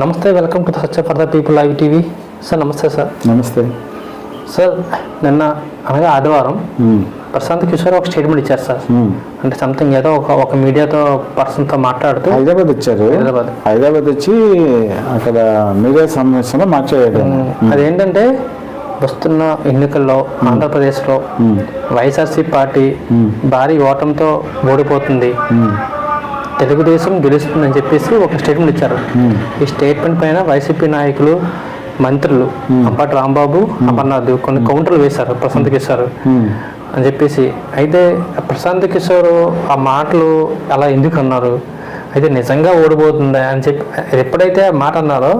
నమస్తే welcome to Satya for the people live TV sir నమస్తే sir నమస్తే sir నిన్న అనగా ఆదివారం. ప్రశాంత్ కిషోర్ ఒక స్టేట్మెంట్ ఇచ్చారు సార్. అంటే సంథింగ్ ఏదో ఒక ఒక మీడియాతో పర్సన్తో మాట్లాడుతూ హైదరాబాద్ వచ్చారు హైదరాబాద్. హైదరాబాద్ వచ్చి అక్కడ మీడియా సమావేశంలో మాట్లాడాడు ఉమ్, అదేంటంటే వస్తున్న ఎన్నికల్లో ఆంధ్రప్రదేశ్లో. YSRC party. భారీ ఓటంతో ఓడిపోతుంది. తెలుగుదేశం గెలుస్తుందని చెప్పేసి ఒక స్టేట్మెంట్ ఇచ్చారు. ఈ స్టేట్మెంట్ పైన వైసీపీ నాయకులు మంత్రులు అప్పటి రాంబాబు అమర్నాథ్ కొన్ని కౌంటర్లు వేశారు ప్రశాంత్ కిషోర్. అని చెప్పేసి. అయితే ప్రశాంత్ కిషోర్ ఆ మాటలు అలా ఎందుకు అన్నారు? అయితే నిజంగా ఓడిపోతుందా అని చెప్పి ఎప్పుడైతే మాట అన్నారో.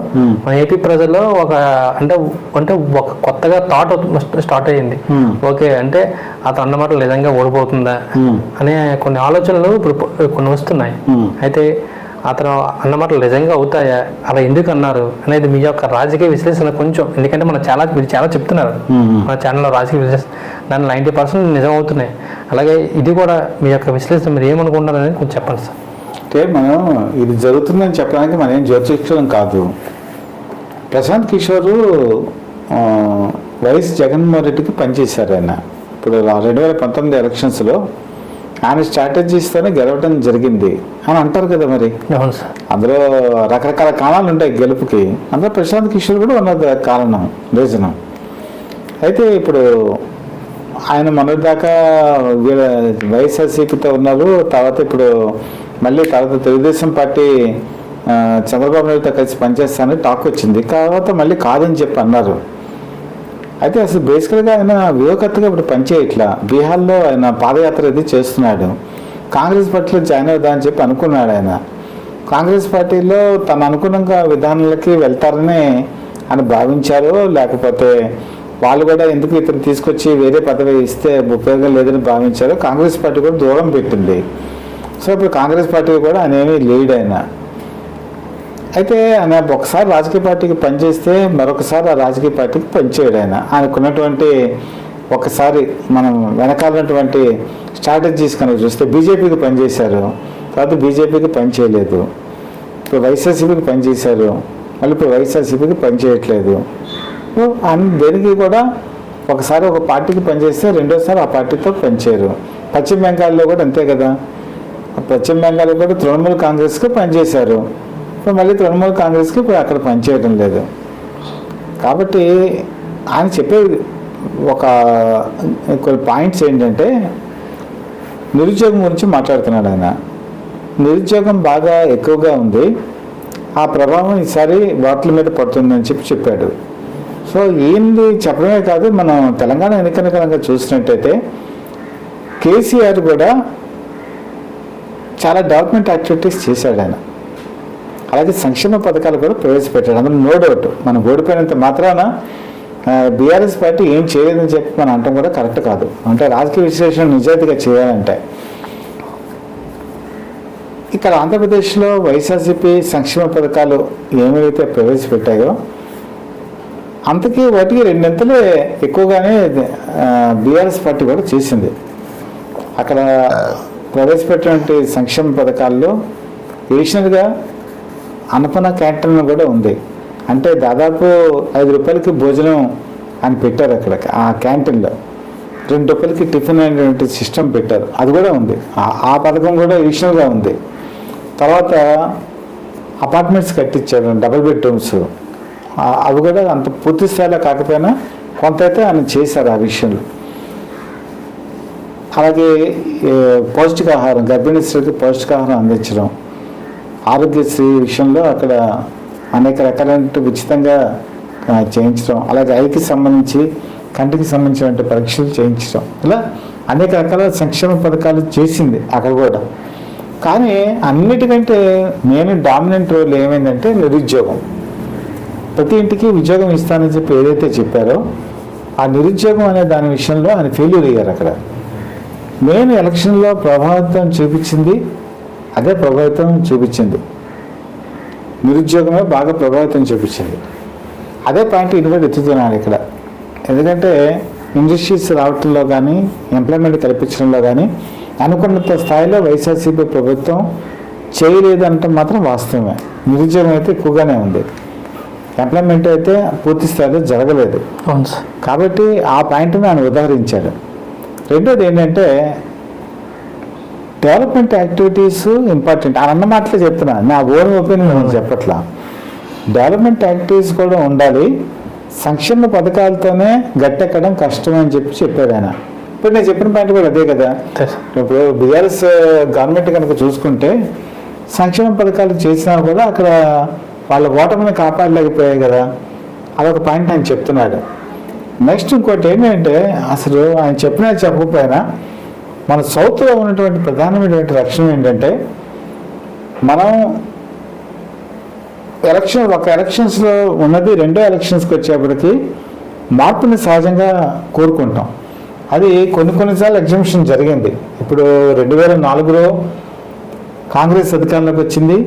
మన ఏపీ ప్రజల్లో ఒక అంటే అంటే ఒక కొత్తగా థాట్ స్టార్ట్ అయ్యింది. ఓకే అంటే అతను అన్న మాటలు నిజంగా ఓడిపోతుందా. అనే కొన్ని ఆలోచనలు ఇప్పుడు కొన్ని వస్తున్నాయి. అయితే అతను అన్న మాటలు నిజంగా అవుతాయా అలా ఎందుకు అన్నారు అనేది మీ యొక్క రాజకీయ విశ్లేషణ కొంచెం ఎందుకంటే మనం చాలా మీరు చాలా చెప్తున్నారు. మన ఛానల్లో రాజకీయ విశ్లేషణ దాని నైంటీ పర్సెంట్ నిజం అవుతున్నాయి అలాగే ఇది కూడా మీ యొక్క విశ్లేషణ మీరు ఏమనుకుంటున్నారు అనేది కొంచెం చెప్పండి సార్ అంటే మనం ఇది జరుగుతుందని చెప్పడానికి మనం ఏం జ్యోతిష్యం కాదు. ప్రశాంత్ కిషోర్ వైఎస్ జగన్మోహన్ రెడ్డికి పనిచేశారు ఆయన. ఇప్పుడు రెండు వేల పంతొమ్మిది ఎలక్షన్స్లో ఆయన స్ట్రాటజీస్తోనే గెలవడం జరిగింది అని అంటారు కదా మరి. అందులో రకరకాల కారణాలు ఉంటాయి గెలుపుకి. అందులో ప్రశాంత్ కిషోర్ కూడా ఉన్నది కారణం రీజనం. అయితే ఇప్పుడు ఆయన మొన్నటిదాకా వీళ్ళ వైఎస్ఆర్సీపీతో ఉన్నారు. తర్వాత ఇప్పుడు మళ్ళీ తర్వాత తెలుగుదేశం పార్టీ చంద్రబాబు నాయుడుతో కలిసి పనిచేస్తానని టాక్ వచ్చింది. తర్వాత మళ్ళీ కాదని చెప్పి అన్నారు. అయితే అసలు బేసికల్గా ఆయన వ్యూహకర్తగా ఇప్పుడు పనిచేయట్లా. బీహార్లో ఆయన పాదయాత్ర అది చేస్తున్నాడు. కాంగ్రెస్ పార్టీలో జాయిన్ అవుదా అని చెప్పి అనుకున్నాడు ఆయన. కాంగ్రెస్ పార్టీలో తను అనుకున్న విధానాలకి వెళ్తారని అని భావించారు లేకపోతే వాళ్ళు కూడా ఎందుకు ఇతను తీసుకొచ్చి వేరే పదవి ఇస్తే ఉపయోగం లేదని భావించారు కాంగ్రెస్ పార్టీ కూడా దూరం పెట్టింది. సో ఇప్పుడు కాంగ్రెస్ పార్టీ కూడా ఆయన లీడ్ అయినా. అయితే ఆయన ఒకసారి రాజకీయ పార్టీకి పనిచేస్తే మరొకసారి ఆ రాజకీయ పార్టీకి పనిచేయడు ఆయన ఆయనకున్నటువంటి ఒకసారి మనం వెనకాలన్నటువంటి స్ట్రాటజీస్ కనుక చూస్తే బీజేపీకి పనిచేశారు. తర్వాత బీజేపీకి పనిచేయలేదు. ఇప్పుడు వైఎస్ఆర్సీపీకి పనిచేశారు. మళ్ళీ ఇప్పుడు వైఎస్ఆర్సీపీకి పనిచేయట్లేదు. అన్ని దేనికి కూడా ఒకసారి ఒక పార్టీకి పనిచేస్తే రెండోసారి ఆ పార్టీతో పనిచేయరు. పశ్చిమ బెంగాల్లో కూడా అంతే కదా. పశ్చిమ బెంగాల్లో కూడా తృణమూల్ కాంగ్రెస్కి పనిచేశారు. ఇప్పుడు మళ్ళీ తృణమూల్ కాంగ్రెస్కి ఇప్పుడు అక్కడ పనిచేయడం లేదు. కాబట్టి ఆయన చెప్పే ఒక కొన్ని పాయింట్స్ ఏంటంటే నిరుద్యోగం గురించి మాట్లాడుతున్నాడు ఆయన. నిరుద్యోగం బాగా ఎక్కువగా ఉంది. ఆ ప్రభావం ఈసారి ఓట్ల మీద పడుతుందని చెప్పి చెప్పాడు. సో ఏంది చెప్పడమే కాదు మనం తెలంగాణ ఎన్నికల కనుక చూసినట్టయితే కేసీఆర్ కూడా చాలా డెవలప్మెంట్ యాక్టివిటీస్ చేశాడు ఆయన. అలాగే సంక్షేమ పథకాలు కూడా ప్రవేశపెట్టాడు. అందులో నో డౌట్ మనం ఓడిపోయినంత మాత్రాన బీఆర్ఎస్ పార్టీ ఏం చేయలేదని చెప్పి మనం అంటాం కూడా కరెక్ట్ కాదు. అంటే రాజకీయ విశ్లేషణ నిజాయితీగా చేయాలంటే. ఇక్కడ ఆంధ్రప్రదేశ్లో వైఎస్ఆర్సీపీ సంక్షేమ పథకాలు ఏమైతే ప్రవేశపెట్టాయో అంతకీ వాటికి రెండింతలే ఎక్కువగానే బీఆర్ఎస్ పార్టీ కూడా చేసింది. అక్కడ ప్రవేశపెట్టినటువంటి సంక్షేమ పథకాల్లో ఎడిషనల్గా అన్నపూర్ణ క్యాంటీన్ కూడా ఉంది. అంటే దాదాపు ఐదు రూపాయలకి భోజనం అని పెట్టారు అక్కడ. ఆ క్యాంటీన్లో రెండు రూపాయలకి టిఫిన్ అనేటువంటి సిస్టమ్ పెట్టారు. అది కూడా ఉంది. ఆ- ఆ పథకం కూడా ఎడిషనల్గా ఉంది. తర్వాత అపార్ట్మెంట్స్ కట్టించారు. Double bedrooms. అవి కూడా అంత పూర్తి స్థాయిలో కాకపోయినా కొంత అయితే ఆయన చేశారు ఆ విషయంలో. అలాగే పౌష్టికాహారం గర్భిణీ స్త్రీలకు పౌష్టికాహారం అందించడం. ఆరోగ్యశ్రీ విషయంలో అక్కడ అనేక రకాలైన ఉచితంగా చేయించడం. అలాగే ఐకి సంబంధించి కంటికి సంబంధించిన పరీక్షలు చేయించడం. ఇలా అనేక రకాల సంక్షేమ పథకాలు చేసింది అక్కడ కూడా. కానీ అన్నిటికంటే మెయిన్ డామినెంట్ రోల్ ఏమైందంటే నిరుద్యోగం. ప్రతి ఇంటికి ఉద్యోగం ఇస్తానని చెప్పి ఏదైతే చెప్పారో ఆ నిరుద్యోగం అనే దాని విషయంలో ఆయన ఫెయిల్యూర్ అయ్యారు అక్కడ. మెయిన్ ఎలక్షన్లో ప్రభావితం చూపించింది అదే ప్రభావితం చూపించింది. నిరుద్యోగమే బాగా ప్రభావితం చూపించింది. అదే పాయింట్ ఇది కూడా ఎత్తుతున్నాను ఇక్కడ. ఎందుకంటే ఇండస్ట్రీస్ రావటంలో కానీ ఎంప్లాయ్మెంట్ కల్పించడంలో కానీ అనుకున్నంత స్థాయిలో వైఎస్ఆర్సీపీ ప్రభుత్వం చేయలేదు అంటే మాత్రం వాస్తవమే. నిరుద్యోగం అయితే ఎక్కువగానే ఉంది. ఎంప్లాయ్మెంట్ అయితే పూర్తి స్థాయిలో జరగలేదు. కాబట్టి ఆ పాయింట్ని ఆయన ఉదాహరించాడు. రెండోది ఏంటంటే డెవలప్మెంట్ యాక్టివిటీస్ ఇంపార్టెంట్ అన్న మాటలే చెప్తున్నా. నా ఓన్ ఒపీనియన్ నేను చెప్పట్లా. డెవలప్మెంట్ యాక్టివిటీస్ కూడా ఉండాలి. సంక్షేమ పథకాలతోనే గట్టెక్కడం కష్టం అని చెప్పి చెప్పాడు ఆయన. ఇప్పుడు నేను చెప్పిన పాయింట్ కూడా అదే కదా. ఇప్పుడు బీఆర్ఎస్ గవర్నమెంట్ కనుక చూసుకుంటే సంక్షేమ పథకాలు చేసినా కూడా అక్కడ వాళ్ళ ఓటమిని కాపాడలేకపోయాయి కదా. అదొక పాయింట్ ఆయన చెప్తున్నాడు. నెక్స్ట్ ఇంకోటి ఏంటంటే అసలు ఆయన చెప్పినా చెప్పకపోయినా మన సౌత్లో ఉన్నటువంటి ప్రధానమైనటువంటి లక్షణం ఏంటంటే మనం ఎలక్షన్ ఒక ఎలక్షన్స్లో ఉన్నది రెండో ఎలక్షన్స్కి వచ్చేప్పటికి మార్పుని సహజంగా కోరుకుంటాం. అది కొన్ని కొన్నిసార్లు ఎగ్జిబిషన్ జరిగింది. ఇప్పుడు రెండు వేల నాలుగులో కాంగ్రెస్ అధికారంలోకి వచ్చింది.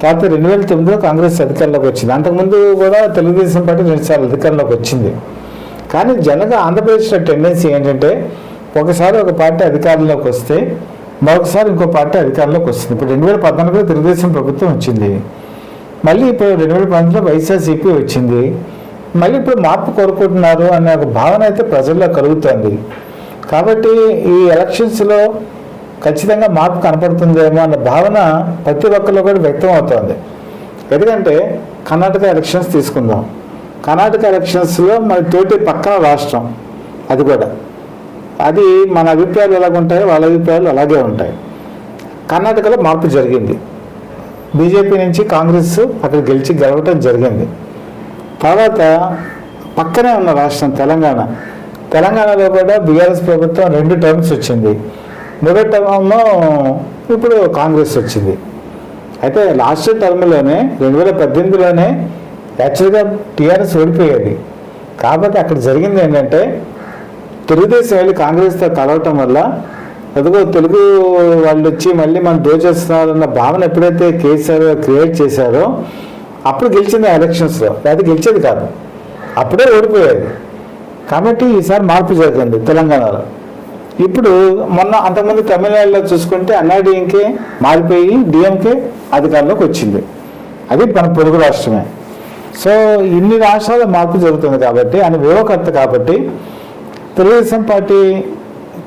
తర్వాత రెండు వేల తొమ్మిదిలో కాంగ్రెస్ అధికారంలోకి వచ్చింది. అంతకుముందు కూడా తెలుగుదేశం పార్టీ రెండుసార్లు అధికారంలోకి వచ్చింది. కానీ జనగా ఆంధ్రప్రదేశ్లో టెండెన్సీ ఏంటంటే ఒకసారి ఒక పార్టీ అధికారంలోకి వస్తే మరొకసారి ఇంకో పార్టీ అధికారంలోకి వస్తుంది. ఇప్పుడు రెండు వేల పద్నాలుగులో తెలుగుదేశం ప్రభుత్వం వచ్చింది. మళ్ళీ ఇప్పుడు రెండు వేల పంతొమ్మిదిలో వైఎస్ఆర్సీపీ వచ్చింది. మళ్ళీ ఇప్పుడు మార్పు కోరుకుంటున్నారు అనే ఒక భావన అయితే ప్రజల్లో కలుగుతుంది. కాబట్టి ఈ ఎలక్షన్స్లో ఖచ్చితంగా మార్పు కనపడుతుందేమో అన్న భావన ప్రతి ఒక్కరిలో కూడా వ్యక్తం అవుతోంది ఎందుకంటే కర్ణాటక ఎలక్షన్స్ తీసుకుందాం. కర్ణాటక ఎలక్షన్స్లో మన తోటి పక్కన రాష్ట్రం. అది కూడా. అది మన అభిప్రాయాలు ఎలాగ ఉంటాయో వాళ్ళ అభిప్రాయాలు అలాగే ఉంటాయి. కర్ణాటకలో మార్పు జరిగింది. బీజేపీ నుంచి కాంగ్రెస్ అక్కడ గెలిచి గెలవటం జరిగింది. తర్వాత పక్కనే ఉన్న రాష్ట్రం తెలంగాణ. తెలంగాణలో కూడా బీఆర్ఎస్ ప్రభుత్వం రెండు టర్మ్స్ వచ్చింది. మొదటి టర్మ్ ఇప్పుడు కాంగ్రెస్ వచ్చింది. అయితే లాస్ట్ టర్మ్లోనే రెండు వేల పద్దెనిమిదిలోనే యాక్చువల్గా టీఆర్ఎస్ ఓడిపోయేది. కాబట్టి అక్కడ జరిగింది ఏంటంటే తెలుగుదేశం వాళ్ళు కాంగ్రెస్తో కలవటం వల్ల ఎదుగో తెలుగు వాళ్ళు వచ్చి మళ్ళీ మనం దోచేస్తున్నారన్న భావన ఎప్పుడైతే కేసీఆర్ క్రియేట్ చేశారో అప్పుడు గెలిచింది ఎలక్షన్స్లో. అది గెలిచేది కాదు. అప్పుడే ఓడిపోయేది. కాబట్టి ఈసారి మార్పు జరిగింది తెలంగాణలో. ఇప్పుడు మొన్న అంతకుముందు తమిళనాడులో చూసుకుంటే అన్నాడీఎంకే మారిపోయి డిఎంకే అధికారంలోకి వచ్చింది. అది మన పొరుగు రాష్ట్రమే. సో ఇన్ని రాష్ట్రాల మార్పు జరుగుతుంది కాబట్టి ఆయన వ్యూహకర్త కాబట్టి తెలుగుదేశం పార్టీ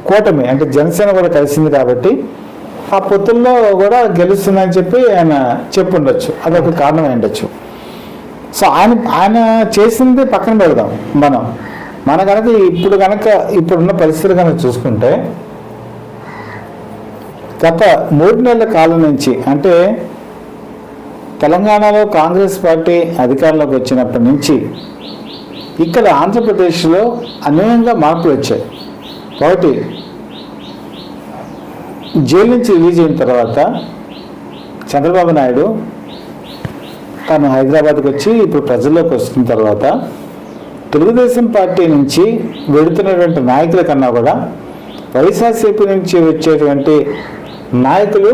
కూటమి అంటే జనసేన కూడా కలిసింది కాబట్టి ఆ పొత్తుల్లో కూడా గెలుస్తుందని చెప్పి ఆయన చెప్పుండొచ్చు. అదొక కారణం ఉండొచ్చు సో ఆయన ఆయన చేసింది పక్కన పెడదాం మనం. మన కనుక ఇప్పుడు కనుక ఇప్పుడున్న పరిస్థితులు కనుక చూసుకుంటే గత మూడు నెలల కాలం నుంచి అంటే తెలంగాణలో కాంగ్రెస్ పార్టీ అధికారంలోకి వచ్చినప్పటి నుంచి ఇక్కడ ఆంధ్రప్రదేశ్లో అనేకంగా మార్పులు వచ్చాయి. ఒకటి జైలు నుంచి రిలీజ్ అయిన తర్వాత చంద్రబాబు నాయుడు తను హైదరాబాద్కి వచ్చి ఇప్పుడు ప్రజల్లోకి వస్తున్న తర్వాత తెలుగుదేశం పార్టీ నుంచి వెళుతున్నటువంటి నాయకుల కన్నా కూడా వైఎస్ఆర్సీపీ నుంచి వచ్చేటువంటి నాయకులు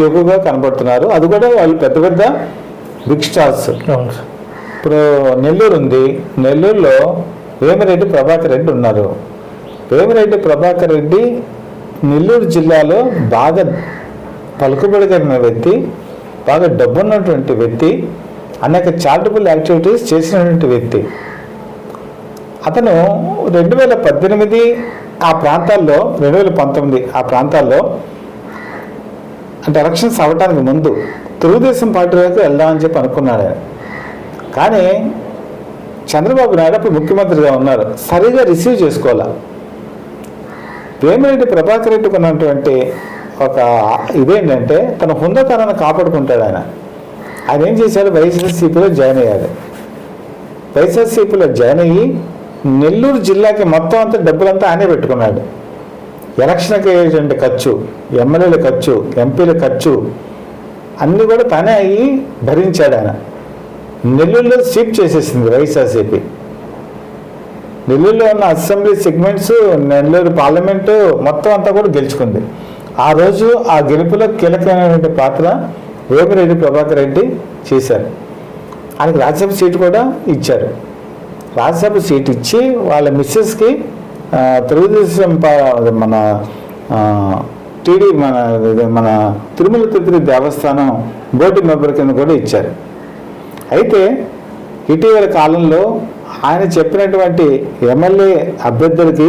ఎక్కువగా కనబడుతున్నారు. అది కూడా వాళ్ళు పెద్ద పెద్ద బిగ్ స్టార్స్ ఇప్పుడు నెల్లూరు ఉంది. నెల్లూరులో వేమిరెడ్డి ప్రభాకర్ రెడ్డి ఉన్నారు. వేమిరెడ్డి ప్రభాకర్ రెడ్డి నెల్లూరు జిల్లాలో బాగా పలుకుబడి కలిగిన వ్యక్తి బాగా డబ్బున్నటువంటి వ్యక్తి అనేక చారిటబుల్ యాక్టివిటీస్ చేసినటువంటి వ్యక్తి. అతను రెండు వేల పద్దెనిమిది ఆ ప్రాంతాల్లో రెండు వేల పంతొమ్మిది ఆ ప్రాంతాల్లో అంటే ఎలక్షన్స్ అవ్వడానికి ముందు తెలుగుదేశం పార్టీ వైపు వెళ్దామని చెప్పి అనుకున్నాడు. ఆయన కానీ చంద్రబాబు నాయుడు అప్పుడు ముఖ్యమంత్రిగా ఉన్నారు. సరిగా రిసీవ్ చేసుకోవాలా? వేమిరెడ్డి ప్రభాకర్ రెడ్డికి ఉన్నటువంటి ఒక ఇదేంటంటే తన హుందతనాన్ని కాపాడుకుంటాడు ఆయన. ఆయన ఏం చేశాడు? వైఎస్ఆర్సీపీలో జాయిన్ అయ్యాడు. వైఎస్ఆర్సీపీలో జాయిన్ అయ్యి నెల్లూరు జిల్లాకి మొత్తం అంతా డబ్బులంతా ఆయనే పెట్టుకున్నాడు. ఎలక్షన్కి ఏజెంట్ ఖర్చు ఎమ్మెల్యేల ఖర్చు ఎంపీల ఖర్చు అన్నీ కూడా తనే అయ్యి భరించాడు ఆయన. నెల్లూరులో స్వీప్ చేసేసింది వైఎస్ఆర్సీపీ. నెల్లూరులో ఉన్న అసెంబ్లీ సెగ్మెంట్స్ నెల్లూరు పార్లమెంటు మొత్తం అంతా కూడా గెలుచుకుంది. ఆ రోజు ఆ గెలుపులో కీలకమైనటువంటి పాత్ర వేమిరెడ్డి ప్రభాకర్ రెడ్డి చేశారు. ఆయనకి రాజ్యసభ సీటు కూడా ఇచ్చారు. రాజ్యసభ సీట్ ఇచ్చి వాళ్ళ మిస్సెస్కి తెలుగుదేశం మన టీడీ మన ఇది మన తిరుమల తిరుపతి దేవస్థానం బోర్డు మెంబర్ కింద కూడా ఇచ్చారు. అయితే ఇటీవల కాలంలో ఆయన చెప్పినటువంటి ఎమ్మెల్యే అభ్యర్థులకి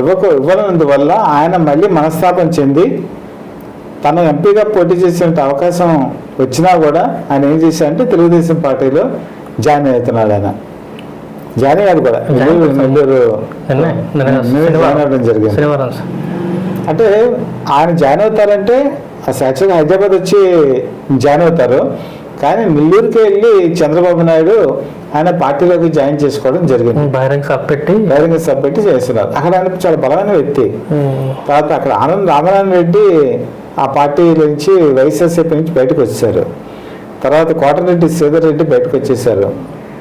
ఇవ్వక ఇవ్వనందువల్ల ఆయన మళ్ళీ మనస్తాపం చెంది తన ఎంపీగా పోటీ చేసే అవకాశం వచ్చినా కూడా ఆయన ఏం చేశారంటే తెలుగుదేశం పార్టీలో జాయిన్ అవుతున్నాడు ఆయన. జాయిన్ అయ్యాడు కూడా జరిగింది శనివారం. అంటే ఆయన జాయిన్ అవుతారంటే అసలు యాక్చువల్గా హైదరాబాద్ వచ్చి జాయిన్ అవుతారు కానీ నెల్లూరుకి వెళ్ళి చంద్రబాబు నాయుడు ఆయన పార్టీలోకి జాయిన్ చేసుకోవడం జరిగింది. బహిరంగ సభ పెట్టి బహిరంగ సభ పెట్టి చేస్తున్నారు. అక్కడ ఆయన చాలా బలమైన వ్యక్తి. తర్వాత అక్కడ ఆనంద్ రామనారాయణ రెడ్డి ఆ పార్టీ నుంచి వైఎస్ఆర్సీపీ నుంచి బయటకు వచ్చేసారు తర్వాత కోటరెడ్డి శ్రీధర్ రెడ్డి బయటకు వచ్చేసారు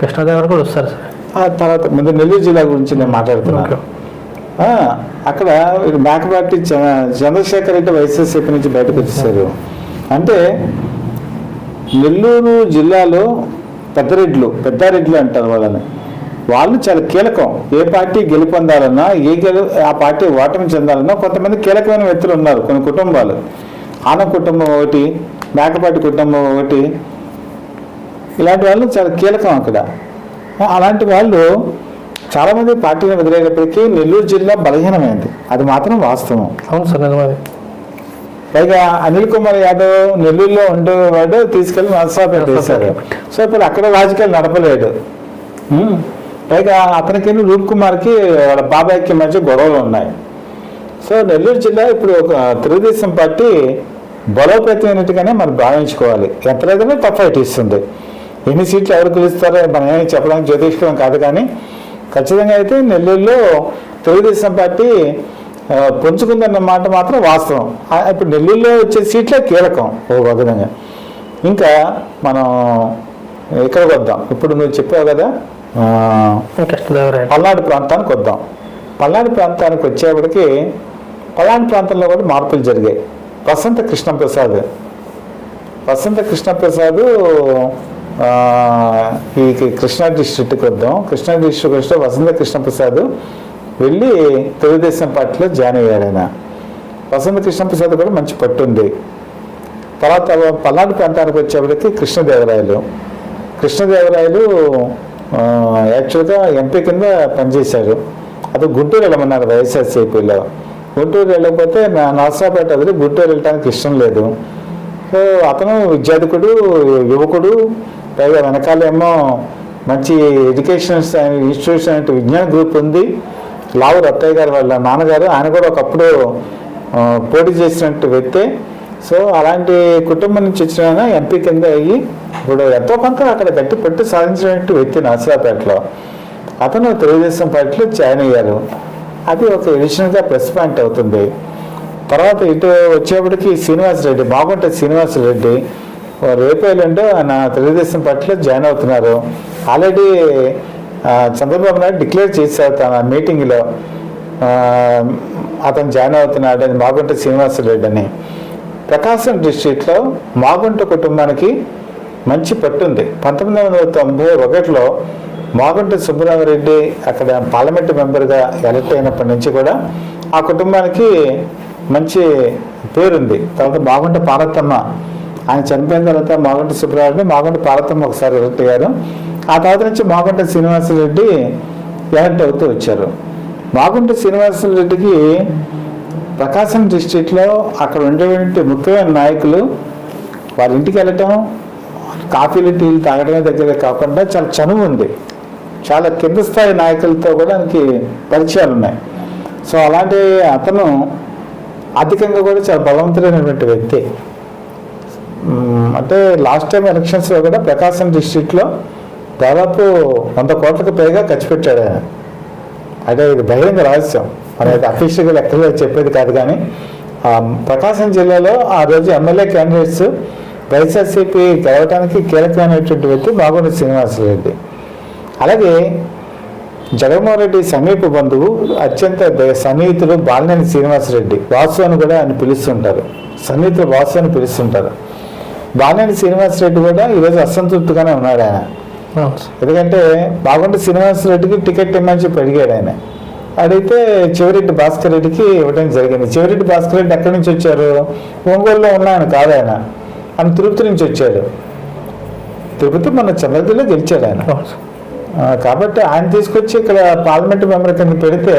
కృష్ణదేవరాయలు కూడా వస్తారు సార్. ఆ తర్వాత ముందు నెల్లూరు జిల్లా గురించి నేను మాట్లాడుతున్నాను. అక్కడ మేకపాటి చంద్రశేఖర్ రెడ్డి వైఎస్ఆర్సీపీ నుంచి బయటకు వచ్చేసారు. అంటే నెల్లూరు జిల్లాలో పెద్దరెడ్లు పెద్దారెడ్లు అంటారు వాళ్ళని. వాళ్ళు చాలా కీలకం. ఏ పార్టీ గెలుపొందాలన్నా ఏ గెలు ఆ పార్టీ ఓటమి చెందాలన్నా కొంతమంది కీలకమైన వ్యక్తులు ఉన్నారు కొన్ని కుటుంబాలు. ఆన కుటుంబం ఒకటి మేకపాటి కుటుంబం ఒకటి. ఇలాంటి వాళ్ళు చాలా కీలకం అక్కడ. అలాంటి వాళ్ళు చాలామంది పార్టీని వదిలేటప్పటికీ నెల్లూరు జిల్లా బలహీనమైంది. అది మాత్రం వాస్తవం. అవును సార్ నిజమే. పైగా అనిల్ కుమార్ యాదవ్ నెల్లూరులో ఉండేవాడు తీసుకెళ్ళి నరసాపేట వేశారు సో ఇప్పుడు అక్కడ రాజకీయాలు నడపలేడు. పైగా అతనికి రూప్ కుమార్కి వాళ్ళ బాబాయ్కి మధ్య గొడవలు ఉన్నాయి. సో నెల్లూరు జిల్లా ఇప్పుడు ఒక తెలుగుదేశం పార్టీ బలోపేతమైనట్టుగానే మనం భావించుకోవాలి. ఎంత లేదనే టఫ్ ఇస్తుంది. ఎన్ని సీట్లు ఎవరు గెలుస్తారో మనం ఏమి చెప్పడానికి జ్యోతిష్కరం కాదు కానీ ఖచ్చితంగా అయితే నెల్లూరులో తెలుగుదేశం పార్టీ పుంజుకుందన్న మాట మాత్రం వాస్తవం. ఇప్పుడు నెల్లూరులో వచ్చే సీట్లే కీలకం ఓ విధంగా ఇంకా మనం ఇక్కడికి వద్దాం? ఇప్పుడు నువ్వు చెప్పావు కదా పల్నాడు ప్రాంతానికి వద్దాం. పల్నాడు ప్రాంతానికి వచ్చేప్పటికి పల్నాడు ప్రాంతంలో కూడా మార్పులు జరిగాయి. వసంత కృష్ణప్రసాద్. వసంత కృష్ణప్రసాద్ ఈ కృష్ణా డిస్ట్రిక్ట్కి వద్దాం. కృష్ణా డిస్ట్రిక్ట్ వస్తే వసంత కృష్ణప్రసాద్ వెళ్ళి తెలుగుదేశం పార్టీలో జాయిన్ అయ్యాడు ఆయన. వసంత కృష్ణప్రసాద్ కూడా మంచి పట్టు ఉంది. తర్వాత పల్నాడు ప్రాంతానికి వచ్చేప్పటికి కృష్ణదేవరాయలు. కృష్ణదేవరాయలు యాక్చువల్గా ఎంపీ కింద పనిచేశారు. అది గుంటూరు వెళ్ళమన్నారు వైఎస్ఆర్సీపీలో. గుంటూరు వెళ్ళకపోతే నా నర్సాపేట వదిలి గుంటూరు వెళ్ళటానికి ఇష్టం లేదు. సో అతను విద్యార్థికుడు యువకుడు పైగా వెనకాలేమో మంచి ఎడ్యుకేషన్ ఇన్స్టిట్యూషన్ అంటే విజ్ఞాన గ్రూప్ ఉంది. లావు రత్తయ్య గారు వాళ్ళ నాన్నగారు ఆయన కూడా ఒకప్పుడు పోటీ చేసినట్టు వ్యక్తే. సో అలాంటి కుటుంబం నుంచి వచ్చిన ఎంపీ కింద అయ్యి ఇప్పుడు ఎంతో కొంత అక్కడ గట్టి పట్టు సాధించినట్టు వ్యక్తి నర్సరాపేటలో అతను తెలుగుదేశం పార్టీలో జాయిన్ అయ్యారు. అది ఒక ఎడిషనల్గా ప్లస్ పాయింట్ అవుతుంది. తర్వాత ఇటు వచ్చేప్పటికి శ్రీనివాస్ రెడ్డి బాగుంటే శ్రీనివాస్ రెడ్డి రేపు ఎల్లుండో ఆయన తెలుగుదేశం పార్టీలో జాయిన్ అవుతున్నారు. ఆల్రెడీ చంద్రబాబు నాయుడు డిక్లేర్ చేశారు తన మీటింగ్లో. అతను జాయిన్ అవుతున్నాడు అని మాగుంట శ్రీనివాస రెడ్డి అని. ప్రకాశం డిస్ట్రిక్ట్లో మాగుంట కుటుంబానికి మంచి పట్టుంది పంతొమ్మిది వందల తొంభై ఒకటిలో మాగుంట సుబ్బరామరెడ్డి అక్కడ పార్లమెంటు మెంబర్గా ఎలక్ట్ అయినప్పటి నుంచి కూడా ఆ కుటుంబానికి మంచి పేరుంది. తర్వాత మాగుంట పార్వతమ్మ ఆయన చనిపోయిన తర్వాత మాగుంట సుబ్బారెడ్డి మాగుంట పార్వతమ్మ ఒకసారి ఎలక్ట్ అయ్యారు ఆ తర్వాత నుంచి మాగుంట శ్రీనివాసరెడ్డి ఎలక్ట్ అవుతూ వచ్చారు. మాగుంట శ్రీనివాసరెడ్డికి ప్రకాశం డిస్టిక్లో అక్కడ ఉండేటువంటి ముఖ్యమైన నాయకులు వారి ఇంటికి వెళ్ళటం కాఫీలు టీలు తాగడమే దగ్గర కాకుండా చాలా చనువు ఉంది. చాలా కింద స్థాయి నాయకులతో కూడా ఆయనకి పరిచయాలు ఉన్నాయి. సో అలాంటి అతను ఆర్థికంగా కూడా చాలా బలవంతుడైనటువంటి వ్యక్తి. అంటే లాస్ట్ టైం ఎలక్షన్స్లో కూడా ప్రకాశం డిస్ట్రిక్ట్లో దాదాపు వంద కోట్లకు పైగా ఖర్చు పెట్టాడు ఆయన. అదే ఇది బహిరంగ రహస్యం. అనేది అఫీషియల్గా లెక్కలో చెప్పేది కాదు కానీ ప్రకాశం జిల్లాలో ఆ రోజు ఎమ్మెల్యే క్యాండిడేట్స్ వైఎస్ఆర్సీపీ గెలవడానికి కీలకమైనటువంటి వ్యక్తి బాగుంది శ్రీనివాసరెడ్డి అలాగే జగన్మోహన్ రెడ్డి సమీప బంధువు అత్యంత సన్నిహితుడు బాలినేని శ్రీనివాసరెడ్డి వాసు అని కూడా ఆయన పిలుస్తుంటారు. సన్నిహితుడు వాసు అని పిలుస్తుంటారు. బాలినేని శ్రీనివాసరెడ్డి కూడా ఈరోజు అసంతృప్తిగానే ఉన్నాడు ఆయన. ఎందుకంటే బాగుంటే శ్రీనివాసరెడ్డికి టికెట్ ఇమ్మని చెప్పి అడిగాడు ఆయన. అడిగితే చివరెడ్డి భాస్కర్ రెడ్డికి ఇవ్వడం జరిగింది. చివరెడ్డి భాస్కర్ రెడ్డి ఎక్కడి నుంచి వచ్చారు? ఒంగోలులో ఉన్నాయని కాదు ఆయన. ఆయన తిరుపతి నుంచి వచ్చాడు. తిరుపతి మన చంద్రగిరిలో గెలిచాడు ఆయన. కాబట్టి ఆయన తీసుకొచ్చి ఇక్కడ పార్లమెంట్ మెంబర్ కింద పెడితే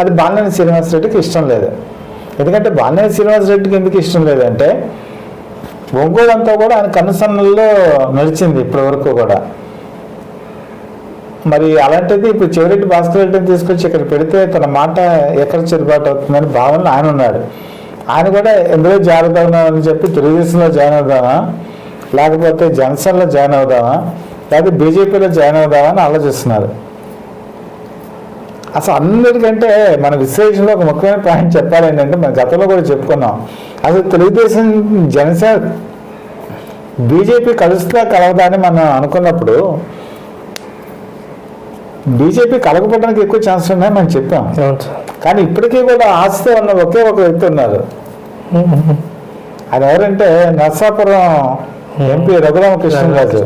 అది బాలినేని శ్రీనివాసరెడ్డికి ఇష్టం లేదు. ఎందుకంటే బాలినేని శ్రీనివాసరెడ్డికి ఎందుకు ఇష్టం లేదంటే ఒంగోలంతా కూడా ఆయన కనుసన్నల్లో నడిచింది ఇప్పటి వరకు కూడా. మరి అలాంటిది ఇప్పుడు చివరెడ్డి భాస్కర్ రెడ్డిని తీసుకొచ్చి ఇక్కడ పెడితే తన మాట ఎక్కడ చెరుబాటు అవుతుందని భావనలో ఆయన ఉన్నాడు. ఆయన కూడా ఎందులో జాయిన్ అవుదామా అని చెప్పి తెలుగుదేశంలో జాయిన్ అవుదామా? లేకపోతే జనసేనలో జాయిన్ అవుదామా? లేకపోతే బీజేపీలో జాయిన్ అవుదామా అని ఆలోచిస్తున్నారు. అసలు అందరికంటే మన విశ్లేషణలో ఒక ముఖ్యమైన పాయింట్ చెప్పాలి ఏంటంటే మన గతంలో కూడా చెప్పుకున్నాం. అసలు తెలుగుదేశం జనసేన బీజేపీ కలుస్తా కలవదా అని మనం అనుకున్నప్పుడు బీజేపీ కలగపోవడానికి ఎక్కువ ఛాన్స్ ఉన్నాయని మనం చెప్పాం. కానీ ఇప్పటికీ కూడా ఆస్తి ఉన్న ఒకే ఒక వ్యక్తి ఉన్నారు. అది ఎవరంటే నర్సాపురం ఎంపీ రఘురామకృష్ణరాజు.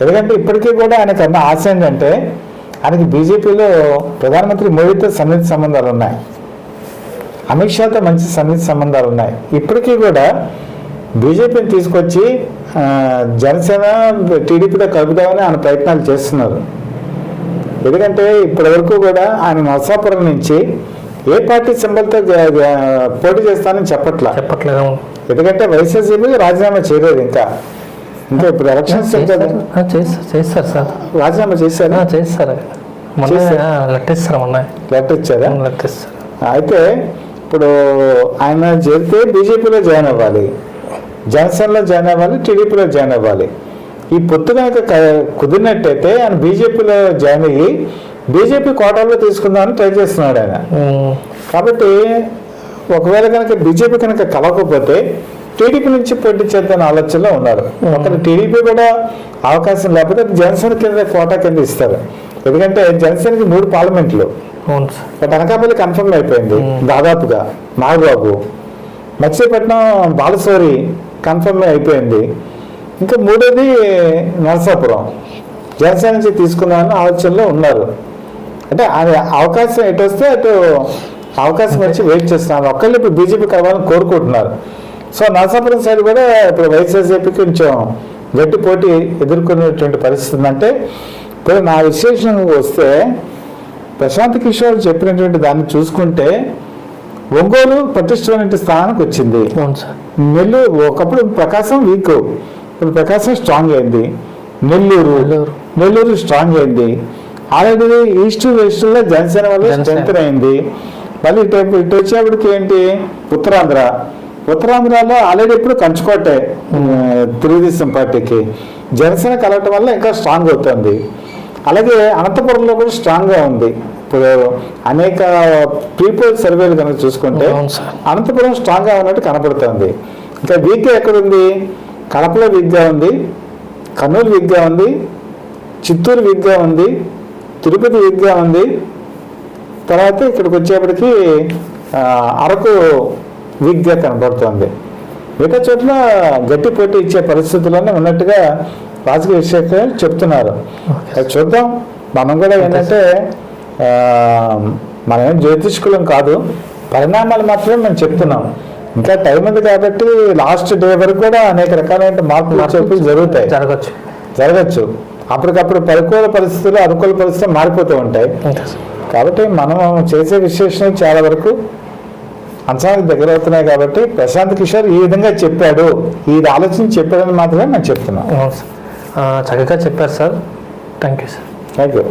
ఎందుకంటే ఇప్పటికీ కూడా ఆయనకు అన్న ఆశ ఏంటంటే ఆయనకి బీజేపీలో ప్రధానమంత్రి మోడీతో సన్నిహిత సంబంధాలు ఉన్నాయి. అమిత్ షాతో మంచి సన్నిహిత సంబంధాలు ఉన్నాయి. ఇప్పటికీ కూడా బీజేపీని తీసుకొచ్చి జనసేన టీడీపీతో కలుపుదామని ఆయన ప్రయత్నాలు చేస్తున్నారు. ఎందుకంటే ఇప్పటి వరకు కూడా ఆయన నరసాపురం నుంచి ఏ పార్టీ సింబల్తో పోటీ చేస్తానని చెప్పట్లా. చెప్పట్లేదు. ఎందుకంటే వైఎస్ఆర్సీపీ రాజీనామా చేయలేదు ఇంకా. ఇంకా ఇప్పుడు ఎలక్షన్స్ చేస్తారు. సార్. రాజీనామా చేశారా? చేస్తారు. మొన్న. లెట్టిస్తారు మొన్న లెటర్ ఇచ్చారా? లెట్టిస్తారు అయితే ఇప్పుడు ఆయన చేరితే బీజేపీలో జాయిన్ అవ్వాలి. జనసేనలో జాయిన్ అవ్వాలి టీడీపీలో జాయిన్ అవ్వాలి. ఈ పొత్తు కనుక కుదిరినట్టయితే ఆయన బీజేపీలో జాయిన్ అయ్యి బీజేపీ కోటాలో తీసుకుందామని ట్రై చేస్తున్నాడు ఆయన. కాబట్టి ఒకవేళ కనుక బీజేపీ కనుక కలవకపోతే టీడీపీ నుంచి పోటీ చేద్దాం ఆలోచనలో ఉన్నారు. అక్కడ టీడీపీ కూడా అవకాశం లేకపోతే జనసేన కింద కోటా కింద ఇస్తారు. ఎందుకంటే జనసేనకి మూడు పార్లమెంట్లు. బట్ అనకాపల్లి కన్ఫర్మ్ అయిపోయింది దాదాపుగా. నాగబాబు. మత్స్యపట్నం బాలసోరి కన్ఫర్మ్ అయిపోయింది. ఇంకా మూడోది నరసాపురం. జనసేన నుంచి తీసుకుందామని ఆలోచనలో ఉన్నారు. అంటే అది అవకాశం ఎటు వస్తే అటు అవకాశం వచ్చి వెయిట్ చేస్తున్నారు ఒక్కళ్ళు ఇప్పుడు బీజేపీ కావాలని కోరుకుంటున్నారు. సో నరసాపురం సైడ్ కూడా ఇప్పుడు వైఎస్ఆర్సీపీ కొంచెం గట్టి పోటీ ఎదుర్కొనేటువంటి పరిస్థితి ఉందంటే ఇప్పుడు నా విశ్లేషణకు వస్తే ప్రశాంత్ కిషోర్ చెప్పినటువంటి దాన్ని చూసుకుంటే ఒంగోలు పటిష్టమైన స్థానానికి వచ్చింది. నెల్లూరు ఒకప్పుడు ప్రకాశం వీక్ ఇప్పుడు ప్రకాశం స్ట్రాంగ్ అయింది. నెల్లూరు నెల్లూరు. స్ట్రాంగ్ అయింది. ఆల్రెడీ ఈస్ట్ వెస్ట్లో జనసేన వల్ల. స్ట్రెంగ్ అయింది. మళ్ళీ ఇటు ఇటు వచ్చేప్పటికి ఏంటి? ఉత్తరాంధ్ర. ఉత్తరాంధ్రలో ఆల్రెడీ ఇప్పుడు కంచుకోటే తెలుగుదేశం పార్టీకి. జనసేన కలవటం వల్ల ఇంకా స్ట్రాంగ్ అవుతుంది. అలాగే అనంతపురంలో కూడా స్ట్రాంగ్గా ఉంది. ఇప్పుడు అనేక పీపుల్ సర్వేలు కనుక చూసుకుంటే. అనంతపురం స్ట్రాంగ్గా ఉన్నట్టు కనపడుతుంది. ఇంకా వీక్ ఎక్కడుంది కడపలో వీక్గా ఉంది. కర్నూలు వీక్గా ఉంది. చిత్తూరు వీక్గా ఉంది. తిరుపతి వీక్గా ఉంది. తర్వాత ఇక్కడికి వచ్చేప్పటికి అరకు వీక్గా కనపడుతుంది మిగతా చోట్ల గట్టి పోటీ ఇచ్చే పరిస్థితుల్లోనే ఉన్నట్టుగా రాజకీయ విశ్లేషకులు చెప్తున్నారు. అది చూద్దాం. మనం కూడా ఏంటంటే మనం ఏం జ్యోతిష్కులం కాదు. పరిణామాలు మాత్రమే మేము చెప్తున్నాం. ఇంకా టైం ఉంది కాబట్టి లాస్ట్ డే వరకు కూడా అనేక రకాలైన మార్పులు చేర్పులు జరుగుతాయి. జరగచ్చు. జరగచ్చు. అప్పటికప్పుడు పరికూల పరిస్థితులు అనుకూల పరిస్థితులు మారిపోతూ ఉంటాయి. కాబట్టి మనం చేసే విశ్లేషణ చాలా వరకు అంచనాలకు దగ్గర అవుతున్నాయి కాబట్టి ప్రశాంత్ కిషోర్ ఈ విధంగా చెప్పాడు. ఇది ఆలోచించి చెప్పాడని మాత్రమే నేను చెప్తున్నాను చక్కగా చెప్పారు sir. Thank you sir. Thank you